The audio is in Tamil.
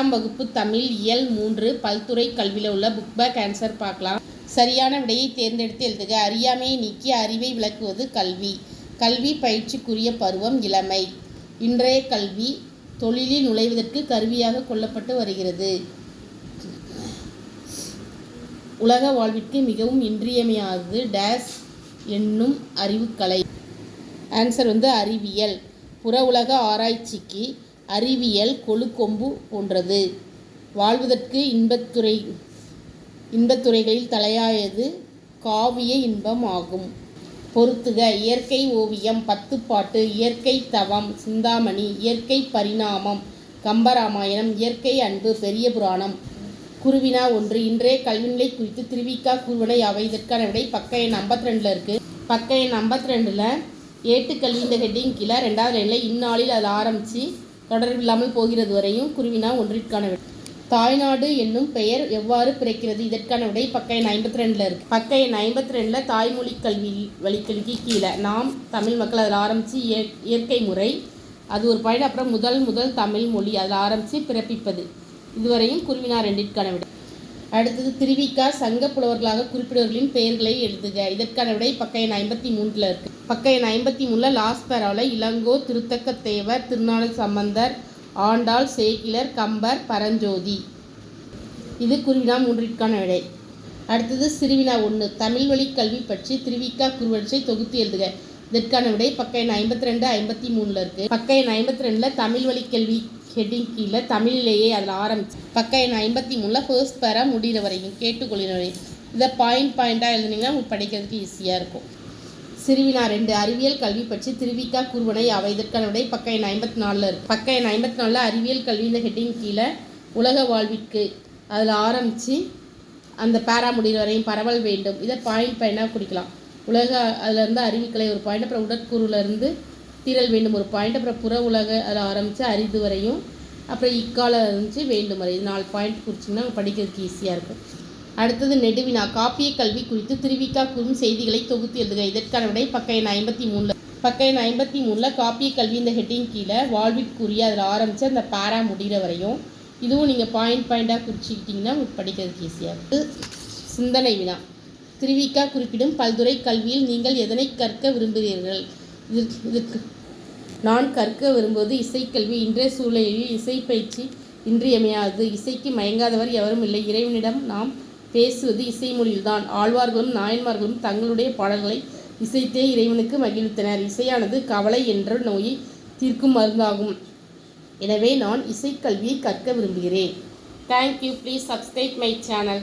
எட்டாம் வகுப்பு தமிழ் இயல் மூன்று பல்துறை கல்வியில் உள்ள புக் பேக் ஆன்சர் பார்க்கலாம். சரியான விடையை தேர்ந்தெடுத்து எழுதுக. அறியாமையை நீக்கி அறிவை விளக்குவது கல்வி. கல்வி பயிற்சிக்குரிய பருவம் இளமை. இன்றைய கல்வி தொழிலில் நுழைவதற்கு கருவியாக கொள்ளப்பட்டு வருகிறது. உலக வாழ்விற்கு மிகவும் இன்றியமையாதது டேஸ் என்னும் அறிவுக்கலை. ஆன்சர் வந்து அறிவியல். புற உலக ஆராய்ச்சிக்கு அறிவியல் கொழுக்கொம்பு போன்றது. வாழ்வதற்கு இன்பத்துறை இன்பத்துறைகளில் தலையாயது காவிய இன்பம் ஆகும். பொறுத்துக இயற்கை ஓவியம் பத்துப்பாட்டு இயற்கை தவம் சிந்தாமணி இயற்கை பரிணாமம் கம்பராமாயணம் இயற்கை அன்பு பெரிய புராணம். குருவினா ஒன்று. இன்றைய கல்விநிலை குறித்து திருவிக்கா குருவனை அவை இதற்கான விடை பக்க எண் ஐம்பத்தி ரெண்டில் இருக்குது பக்க எண் ஐம்பத்தி ரெண்டில் ஏட்டுக்கல்வி இந்த ஹெட்டிங் கீழே ரெண்டாவது லைனில் இந்நாளில் அது ஆரம்பித்து தொடர்பில்லாமல் போகிறது வரையும் குருவினா ஒன்றிற்கான விடை தாய்நாடு என்னும் பெயர் எவ்வாறு பிறக்கிறது? இதற்கான விடை பக்க எண் ஐம்பத்தி ரெண்டில் இருக்குது பக்க எண் ஐம்பத்தி ரெண்டில் தாய்மொழி கல்வி வழிக்கல்விக்கு கீழே. நாம் தமிழ் மக்கள் அதில் ஆரம்பித்து இய இயற்கை முறை அது ஒரு பாயிண்ட் அப்புறம் முதல் முதல் தமிழ் மொழி அதில் ஆரம்பித்து பிறப்பிப்பது. இதுவரையும் குருவினா ரெண்டிற்கான விடை அடுத்தது திருவிக்கா சங்க புலவர்களாக குறிப்பிடுவர்களின் பெயர்களை எழுதுக. இதற்கான விடை பக்க எண் ஐம்பத்தி மூன்றில் இருக்கு. பக்க எண் ஐம்பத்தி மூணில் லாஸ்ட் பேராவில் இளங்கோ திருத்தக்க தேவர் திருநாள் சம்பந்தர் ஆண்டாள் சேக்கிலர் கம்பர் பரஞ்சோதி. இது குருவினா மூன்றிற்கான விடை. அடுத்தது சிறுவினா ஒன்று தமிழ் வழி கல்வி பற்றி திருவிக்கா குருவற்றை தொகுத்து எழுதுக. இதற்கான விடை பக்க எண் ஐம்பத்தி ரெண்டு ஐம்பத்தி மூணில் இருக்குது பக்க எண் ஐம்பத்தி ரெண்டில் தமிழ் வழி கல்வி ஹெட்டிங் கீழே தமிழ்லேயே அதில் ஆரம்பிச்சு. பக்க எண் ஐம்பத்தி மூணில் ஃபர்ஸ்ட் பேரா முடிகிற வரைக்கும் கேட்டுக்கொள்கிற வரையும் இதை பாயிண்ட் பாயிண்ட்டாக எழுதுனீங்கன்னா உங்களுக்கு படிக்கிறதுக்கு ஈஸியாக இருக்கும். சிறுவினா ரெண்டு அறிவியல் கல்வி பற்றி திருவிக்கா குருவனை அவை இதற்கான விடை பக்க எண் ஐம்பத்தி நாலில் இருக்கு. பக்க எண் ஐம்பத்தி நாலில் அறிவியல் கல்வி இந்த ஹெட்டிங் கீழே உலக வாழ்விற்கு அதில் ஆரம்பித்து அந்த பேரா முடிகிற வரையும் பரவல் வேண்டும். இதை பாயிண்ட் பாயிண்டாக குறிக்கலாம். உலக அதிலேருந்து அறிவிக்கலை ஒரு பாயிண்ட் அப்புறம் உடற்கூறுலேருந்து தீரல் வேண்டும் ஒரு பாயிண்ட் அப்புறம் புற உலக அதில் ஆரம்பித்து அரிது வரையும். அப்புறம் இக்கால இருந்துச்சு வேண்டும் வரை. இது நாலு பாயிண்ட் குறிச்சிங்கன்னா படிக்கிறதுக்கு ஈஸியாக இருக்கும். அடுத்தது நெடுவினா காப்பிய கல்வி குறித்து திருவிக்கா கூறும் செய்திகளை தொகுத்து எழுதுக. இதற்கான விடை பக்க எண் ஐம்பத்தி மூணில் பக்க எண் ஐம்பத்தி மூணில் காப்பிய கல்வி இந்த ஹெட்டிங் கீழே வாழ்விற்குரிய அதில் ஆரம்பித்து அந்த பேரா முடிகிற வரையும். இதுவும் நீங்கள் பாயிண்ட் பாயிண்ட்டாக குறிச்சிக்கிட்டிங்கன்னா உங்களுக்கு படிக்கிறதுக்கு ஈஸியாக இருக்குது சிந்தனை வினா. திருவிக்கா குறிப்பிடும் பல்துறை கல்வியில் நீங்கள் எதனை கற்க விரும்புகிறீர்கள்? இதற்கு நான் கற்க விரும்புவது இசைக்கல்வி இன்றைய சூழலில் இசை பயிற்சி இசைக்கு மயங்காதவர் எவரும் இல்லை. இறைவனிடம் நாம் பேசுவது இசை மொழியில்தான். ஆழ்வார்களும் நாயன்மார்களும் தங்களுடைய பாடல்களை இசைத்தே இறைவனுக்கு மகிழ்த்தனர் இசையானது கவலை என்ற நோயை தீர்க்கும் மருந்தாகும். எனவே நான் இசைக்கல்வியை கற்க விரும்புகிறேன். Thank you please subscribe my channel